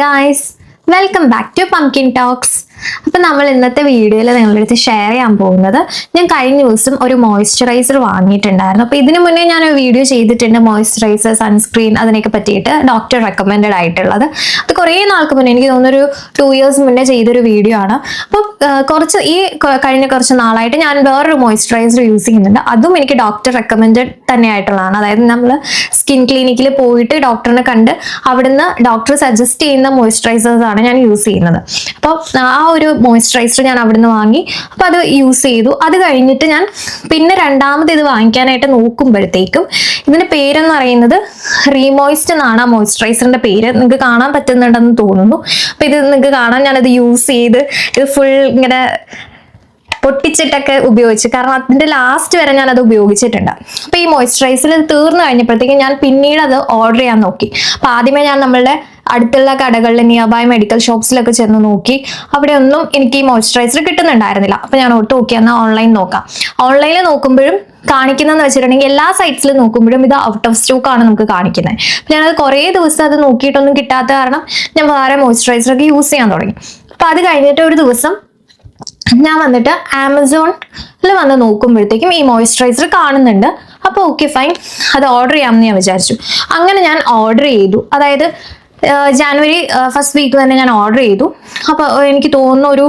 Guys welcome back to pumpkin talks അപ്പം നമ്മൾ ഇന്നത്തെ വീഡിയോയിൽ നിങ്ങളുടെ അടുത്ത് ഷെയർ ചെയ്യാൻ പോകുന്നത് ഞാൻ കഴിഞ്ഞ ദിവസം ഒരു മോയ്സ്ചറൈസർ വാങ്ങിയിട്ടുണ്ടായിരുന്നു. അപ്പോൾ ഇതിനു മുന്നേ ഞാൻ ഒരു വീഡിയോ ചെയ്തിട്ടുണ്ട് മോയ്സ്ചറൈസർ സൺസ്ക്രീൻ അതിനൊക്കെ പറ്റിയിട്ട് ഡോക്ടർ റെക്കമെൻഡ് ആയിട്ടുള്ളത്. അത് കുറേ നാൾക്ക് മുന്നേ എനിക്ക് തോന്നുന്നു ഒരു ടു ഇയേഴ്സ് മുന്നേ ചെയ്തൊരു വീഡിയോ ആണ്. അപ്പോൾ കുറച്ച് ഈ കഴിഞ്ഞ കുറച്ച് നാളായിട്ട് ഞാൻ വേറൊരു മോയ്സ്ചറൈസർ യൂസ് ചെയ്യുന്നുണ്ട്. അതും എനിക്ക് ഡോക്ടർ റെക്കമെൻഡ് തന്നെ ആയിട്ടുള്ളതാണ് അതായത് നമ്മൾ സ്കിൻ ക്ലിനിക്കിൽ പോയിട്ട് ഡോക്ടറിനെ കണ്ട് അവിടുന്ന് ഡോക്ടർ സജസ്റ്റ് ചെയ്യുന്ന മോയ്സ്ചറൈസേഴ്സ് ആണ് ഞാൻ യൂസ് ചെയ്യുന്നത്. അപ്പോൾ ആ ഒരു മോയ്സ്ചറൈസർ ഞാൻ അവിടുന്ന് വാങ്ങി. അപ്പോൾ അത് യൂസ് ചെയ്തു. അത് കഴിഞ്ഞിട്ട് ഞാൻ പിന്നെ രണ്ടാമത് ഇത് വാങ്ങിക്കാനായിട്ട് നോക്കുമ്പോഴത്തേക്കും ഇതിന്റെ പേരെന്ന് പറയുന്നത് റീമോയിസ്റ്റ് എന്നാണ് ആ മോയ്സ്ചറൈസറിന്റെ പേര്. നിങ്ങൾക്ക് കാണാൻ പറ്റുന്നുണ്ടെന്ന് തോന്നുന്നു. അപ്പോൾ ഇത് നിങ്ങൾക്ക് കാണാൻ ഞാനത് യൂസ് ചെയ്ത് ഇത് ഫുൾ ഇങ്ങനെ പൊട്ടിച്ചിട്ടൊക്കെ ഉപയോഗിച്ച്. കാരണം അതിന്റെ ലാസ്റ്റ് വരെ ഞാൻ അത് ഉപയോഗിച്ചിട്ടുണ്ട്. അപ്പൊ ഈ മോയ്സ്ചറൈസർ തീർന്നു കഴിഞ്ഞപ്പോഴത്തേക്കും ഞാൻ പിന്നീട് അത് ഓർഡർ ചെയ്യാൻ നോക്കി. അപ്പൊ ആദ്യമേ ഞാൻ നമ്മളുടെ അടുത്തുള്ള കടകളിൽ നിയർ ബൈ മെഡിക്കൽ ഷോപ്സിലൊക്കെ ചെന്ന് നോക്കി. അവിടെ ഒന്നും എനിക്ക് ഈ മോയ്സ്ചറൈസർ കിട്ടുന്നുണ്ടായിരുന്നില്ല. അപ്പൊ ഞാൻ ഒട്ട് നോക്കി എന്നാൽ ഓൺലൈൻ നോക്കാം. ഓൺലൈനിൽ നോക്കുമ്പോഴും കാണിക്കുന്നതെന്ന് വെച്ചിട്ടുണ്ടെങ്കിൽ എല്ലാ സൈറ്റ്സിലും നോക്കുമ്പോഴും ഇത് ഔട്ട് ഓഫ് സ്റ്റോക്ക് ആണ് നമുക്ക് കാണിക്കുന്നത് അപ്പൊ ഞാനത് കുറേ ദിവസം അത് നോക്കിയിട്ടൊന്നും കിട്ടാത്ത കാരണം ഞാൻ വേറെ മോയ്സ്ചറൈസർ ഒക്കെ യൂസ് ചെയ്യാൻ തുടങ്ങി. അപ്പൊ അത് കഴിഞ്ഞിട്ട് ഒരു ദിവസം ഞാൻ വന്നിട്ട് ആമസോണിൽ വന്ന് നോക്കുമ്പോഴത്തേക്കും ഈ മോയ്സ്ചറൈസർ കാണുന്നുണ്ട്. അപ്പോൾ ഓക്കെ ഫൈൻ അത് ഓർഡർ ചെയ്യാമെന്ന് ഞാൻ വിചാരിച്ചു. അങ്ങനെ ഞാൻ ഓർഡർ ചെയ്തു. അതായത് ജനുവരി ഫസ്റ്റ് വീക്ക് തന്നെ ഞാൻ ഓർഡർ ചെയ്തു. അപ്പോൾ എനിക്ക് തോന്നുന്ന ഒരു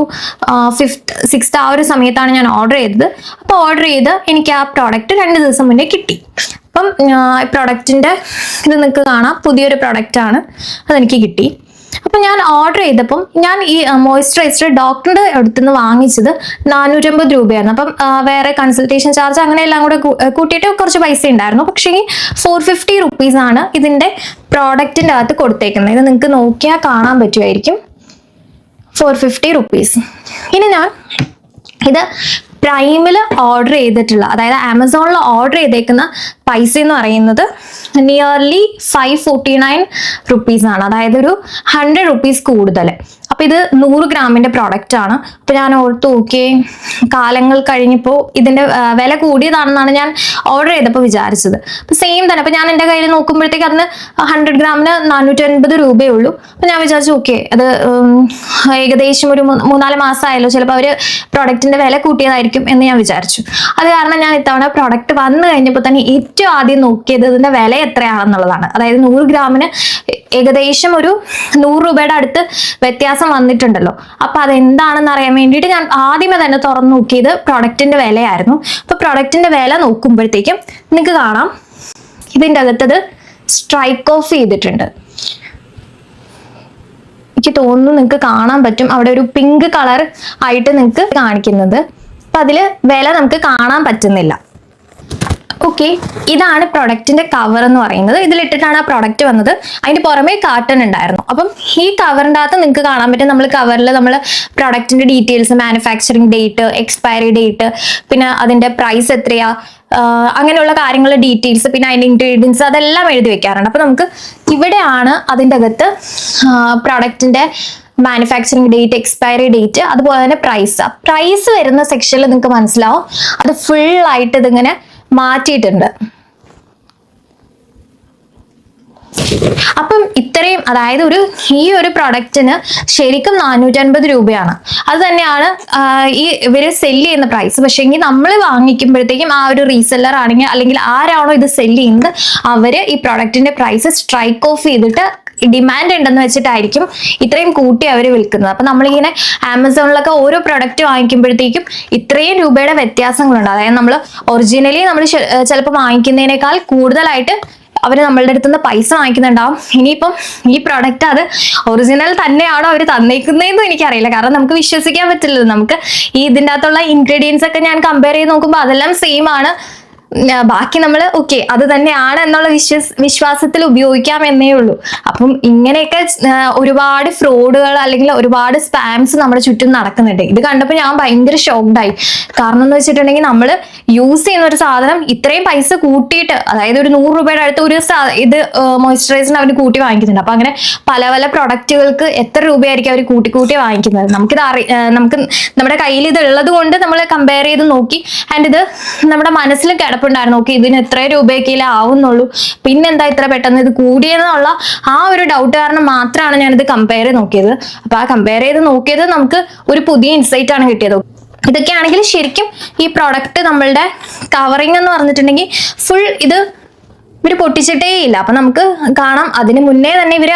ഫിഫ്ത്ത് സിക്സ്ത് ആ ഒരു സമയത്താണ് ഞാൻ ഓർഡർ ചെയ്തത്. അപ്പോൾ ഓർഡർ ചെയ്ത് എനിക്ക് ആ പ്രോഡക്റ്റ് രണ്ട് ദിവസം മുന്നേ കിട്ടി. അപ്പം പ്രൊഡക്റ്റിന്റെ ഇത് നിങ്ങൾക്ക് കാണാം. പുതിയൊരു പ്രൊഡക്റ്റാണ് അതെനിക്ക് കിട്ടി. അപ്പം ഞാൻ ഓർഡർ ചെയ്തപ്പം ഞാൻ ഈ മോയ്സ്ചറൈസർ അടുത്ത് നിന്ന് വാങ്ങിച്ചത് നാനൂറ്റമ്പത് രൂപയായിരുന്നു. അപ്പം വേറെ കൺസൾട്ടേഷൻ ചാർജ് അങ്ങനെ എല്ലാം കൂടെ കൂട്ടിയിട്ട് കുറച്ച് പൈസ ഉണ്ടായിരുന്നു. പക്ഷേ ഈ ഫോർ ഫിഫ്റ്റി റുപ്പീസ് ആണ് ഇതിന്റെ പ്രോഡക്റ്റിന്റെ അകത്ത് കൊടുത്തേക്കുന്നത്. ഇത് നിങ്ങൾക്ക് നോക്കിയാൽ കാണാൻ പറ്റുമായിരിക്കും. ഫോർ ഫിഫ്റ്റി റുപ്പീസ് ഇനി ഞാൻ ഇത് പ്രൈമിൽ ഓർഡർ ചെയ്തിട്ടുള്ള അതായത് ആമസോണിൽ ഓർഡർ ചെയ്തേക്കുന്ന പൈസ എന്ന് പറയുന്നത് nearly five forty nine rupees ആണ്. അതായത് ഒരു ഹൺഡ്രഡ് റുപ്പീസ് കൂടുതൽ അപ്പൊ ഇത് നൂറ് ഗ്രാമിന്റെ പ്രോഡക്റ്റ് ആണ്. അപ്പൊ ഞാൻ ഓർത്ത് നോക്കി കാലങ്ങൾ കഴിഞ്ഞപ്പോൾ ഇതിന്റെ വില കൂടിയതാണെന്നാണ് ഞാൻ ഓർഡർ ചെയ്തപ്പോൾ വിചാരിച്ചത്. അപ്പൊ സെയിം തന്നെ അപ്പൊ ഞാൻ എന്റെ കയ്യിൽ നോക്കുമ്പോഴത്തേക്ക് അതിന് ഹൺഡ്രഡ് ഗ്രാമിന് നാനൂറ്റി അൻപത് രൂപയേ ഉള്ളൂ. അപ്പൊ ഞാൻ വിചാരിച്ചു ഓക്കെ അത് ഏകദേശം ഒരു മൂന്നാൽ മാസമായല്ലോ ചിലപ്പോൾ അവർ പ്രൊഡക്റ്റിന്റെ വില കൂട്ടിയതായിരിക്കും എന്ന് ഞാൻ വിചാരിച്ചു. അത് കാരണം ഞാൻ ഇത്തവണ പ്രോഡക്റ്റ് വന്നു കഴിഞ്ഞപ്പോൾ തന്നെ ഏറ്റവും ആദ്യം നോക്കിയത് ഇതിന്റെ വില എത്രയാണെന്നുള്ളതാണ്. അതായത് നൂറ് ഗ്രാമിന് ഏകദേശം ഒരു നൂറ് രൂപയുടെ അടുത്ത് വ്യത്യാസം വന്നിട്ടുണ്ടല്ലോ. അപ്പൊ അതെന്താണെന്ന് അറിയാൻ വേണ്ടിയിട്ട് ഞാൻ ആദ്യമേ തന്നെ തുറന്നു നോക്കിയത് പ്രൊഡക്റ്റിന്റെ വിലയായിരുന്നു. അപ്പൊ പ്രൊഡക്റ്റിന്റെ വില നോക്കുമ്പോഴത്തേക്കും നിങ്ങൾക്ക് കാണാം. ഇതിന്റെ അകത്തത് സ്ട്രൈക്ക് ഓഫ് ചെയ്തിട്ടുണ്ട്. എനിക്ക് തോന്നുന്നു നിങ്ങൾക്ക് കാണാൻ പറ്റും. അവിടെ ഒരു പിങ്ക് കളർ ആയിട്ട് നിങ്ങൾക്ക് കാണിക്കുന്നത്. അപ്പൊ അതിൽ വില നമുക്ക് കാണാൻ പറ്റുന്നില്ല. ഓക്കെ ഇതാണ് പ്രൊഡക്റ്റിന്റെ കവർ എന്ന് പറയുന്നത്. ഇതിലിട്ടിട്ടാണ് ആ പ്രൊഡക്റ്റ് വന്നത്. അതിന്റെ പുറമെ കാർട്ടൺ ഉണ്ടായിരുന്നു. അപ്പം ഈ കവറിന്റെ അകത്ത് നിങ്ങൾക്ക് കാണാൻ പറ്റും. നമ്മൾ കവറിൽ നമ്മൾ പ്രൊഡക്റ്റിന്റെ details manufacturing date expiry date പിന്നെ അതിന്റെ പ്രൈസ് എത്രയാ അങ്ങനെയുള്ള കാര്യങ്ങൾ ഡീറ്റെയിൽസ് പിന്നെ അതിന്റെ ഇൻഗ്രീഡിയൻസ് അതെല്ലാം എഴുതി വെക്കാറുണ്ട്. അപ്പൊ നമുക്ക് ഇവിടെയാണ് അതിന്റെ അകത്ത് പ്രൊഡക്റ്റിന്റെ മാനുഫാക്ചറിങ് ഡേറ്റ് എക്സ്പയറി ഡേറ്റ് അതുപോലെ തന്നെ പ്രൈസ് പ്രൈസ് വരുന്ന സെക്ഷനിൽ നിങ്ങൾക്ക് മനസ്സിലാവും. അത് ഫുൾ ആയിട്ട് ഇതിങ്ങനെ മാറ്റിയിട്ടുണ്ട്. അപ്പം ഇത്രയും അതായത് ഒരു ഈ ഒരു പ്രൊഡക്റ്റിന് ശരിക്കും നാനൂറ്റൻപത് രൂപയാണ്. അത് തന്നെയാണ് ഈ ഇവർ സെല്ല് ചെയ്യുന്ന പ്രൈസ് പക്ഷേ എങ്കിൽ നമ്മൾ വാങ്ങിക്കുമ്പോഴത്തേക്കും ആ ഒരു റീസെല്ലർ ആണെങ്കിൽ അല്ലെങ്കിൽ ആരാണോ ഇത് സെല്ല് ചെയ്യുന്നത് അവർ ഈ പ്രൊഡക്റ്റിന്റെ പ്രൈസ് സ്ട്രൈക്ക് ഓഫ് ചെയ്തിട്ട് ഡിമാൻഡ് ഉണ്ടെന്ന് വെച്ചിട്ടായിരിക്കും ഇത്രയും കൂട്ടി അവർ വിൽക്കുന്നത്. അപ്പൊ നമ്മളിങ്ങനെ ആമസോണിലൊക്കെ ഓരോ പ്രൊഡക്റ്റ് വാങ്ങിക്കുമ്പോഴത്തേക്കും ഇത്രയും രൂപയുടെ വ്യത്യാസങ്ങളുണ്ട്. അതായത് നമ്മൾ ഒറിജിനലി നമ്മൾ ചിലപ്പോൾ വാങ്ങിക്കുന്നതിനേക്കാൾ കൂടുതലായിട്ട് അവർ നമ്മളുടെ അടുത്ത് നിന്ന് പൈസ വാങ്ങിക്കുന്നുണ്ടാവും. ഇനിയിപ്പം ഈ പ്രൊഡക്റ്റ് അത് ഒറിജിനൽ തന്നെയാണോ അവർ തന്നേക്കുന്നതെന്നും എനിക്കറിയില്ല. കാരണം നമുക്ക് വിശ്വസിക്കാൻ പറ്റില്ല നമുക്ക് ഈ ഇതിന്റെ അകത്തുള്ള ഇൻഗ്രീഡിയൻസ് ഒക്കെ ഞാൻ കമ്പയർ ചെയ്ത് നോക്കുമ്പോൾ അതെല്ലാം സെയിം ആണ്. ബാക്കി നമ്മൾ ഓക്കെ അത് തന്നെയാണ് എന്നുള്ള വിശ്വസ് വിശ്വാസത്തിൽ ഉപയോഗിക്കാം എന്നേ ഉള്ളൂ. അപ്പം ഇങ്ങനെയൊക്കെ ഒരുപാട് ഫ്രോഡുകൾ അല്ലെങ്കിൽ ഒരുപാട് സ്പാംസ് നമ്മുടെ ചുറ്റും നടക്കുന്നുണ്ട്. ഇത് കണ്ടപ്പോൾ ഞാൻ ഭയങ്കര ഷോക്ക്ഡ് ആയി. കാരണം എന്ന് വെച്ചിട്ടുണ്ടെങ്കിൽ നമ്മൾ യൂസ് ചെയ്യുന്ന ഒരു സാധനം ഇത്രയും പൈസ കൂട്ടിയിട്ട് അതായത് ഒരു നൂറ് രൂപയുടെ അടുത്ത് ഒരു ഇത് മോയ്സ്ചറൈസറിന് അവർ കൂട്ടി വാങ്ങിക്കുന്നുണ്ട്. അപ്പം അങ്ങനെ പല പല പ്രൊഡക്റ്റുകൾക്ക് എത്ര രൂപയായിരിക്കും അവർ കൂട്ടി കൂട്ടി വാങ്ങിക്കുന്നത്? നമുക്കിത് അറി നമുക്ക് നമ്മുടെ കയ്യിൽ ഇത് ഉള്ളത് കൊണ്ട് നമ്മൾ കമ്പയർ ചെയ്ത് നോക്കി. ആൻഡ് ഇത് നമ്മുടെ മനസ്സിൽ കിടപ്പുണ്ട് ഉണ്ടായിരുന്നു ഓക്കെ ഇതിന് എത്ര രൂപയൊക്കെ ആവുന്നുള്ളൂ. പിന്നെന്താ ഇത്ര പെട്ടെന്ന് ഇത് കൂടിയെന്നുള്ള ആ ഒരു ഡൗട്ട് കാരണം മാത്രമാണ് ഞാനിത് കമ്പയർ ചെയ്ത് നോക്കിയത്. അപ്പൊ ആ കമ്പയർ ചെയ്ത് നോക്കിയത് നമുക്ക് ഒരു പുതിയ ഇൻസൈറ്റ് ആണ് കിട്ടിയത്. ഇതൊക്കെയാണെങ്കിൽ ശരിക്കും ഈ പ്രോഡക്റ്റ് നമ്മളുടെ കവറിങ് എന്ന് പറഞ്ഞിട്ടുണ്ടെങ്കിൽ ഫുൾ ഇത് ഇവർ പൊട്ടിച്ചിട്ടേ ഇല്ല. അപ്പൊ നമുക്ക് കാണാം. അതിന് മുന്നേ തന്നെ ഇവർ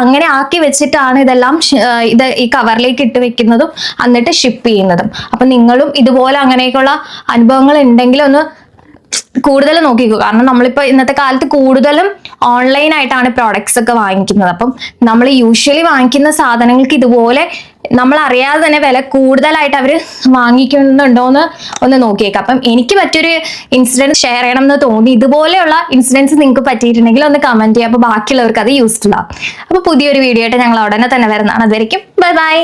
അങ്ങനെ ആക്കി വെച്ചിട്ടാണ് ഇതെല്ലാം ഇത് ഈ കവറിലേക്ക് ഇട്ട് വെക്കുന്നതും എന്നിട്ട് ഷിപ്പ് ചെയ്യുന്നതും. അപ്പൊ നിങ്ങളും ഇതുപോലെ അങ്ങനെയൊക്കെയുള്ള അനുഭവങ്ങൾ ഉണ്ടെങ്കിൽ ഒന്ന് കൂടുതൽ നോക്കിക്കോ. കാരണം നമ്മളിപ്പോ ഇന്നത്തെ കാലത്ത് കൂടുതലും ഓൺലൈൻ ആയിട്ടാണ് പ്രോഡക്ട്സ് ഒക്കെ വാങ്ങിക്കുന്നത്. അപ്പം നമ്മൾ യൂഷ്വലി വാങ്ങിക്കുന്ന സാധനങ്ങൾക്ക് ഇതുപോലെ നമ്മൾ അറിയാതെ തന്നെ വില കൂടുതലായിട്ട് അവർ വാങ്ങിക്കുന്നുണ്ടോന്ന് ഒന്ന് നോക്കിയേക്കാം. അപ്പം എനിക്ക് പറ്റിയൊരു ഇൻസിഡന്റ് ഷെയർ ചെയ്യണം എന്ന് തോന്നി. ഇതുപോലെയുള്ള ഇൻസിഡൻസ് നിങ്ങൾക്ക് പറ്റിയിട്ടുണ്ടെങ്കിൽ ഒന്ന് കമന്റ് ചെയ്യുക അപ്പോൾ ബാക്കിയുള്ളവർക്ക് അത് യൂസ്ഫുൾ ആവും. അപ്പോൾ പുതിയൊരു വീഡിയോ ആയിട്ട് ഞങ്ങൾ ഉടനെ തന്നെ വരുന്നതാണ്. അതുവരെയും ബൈ ബൈ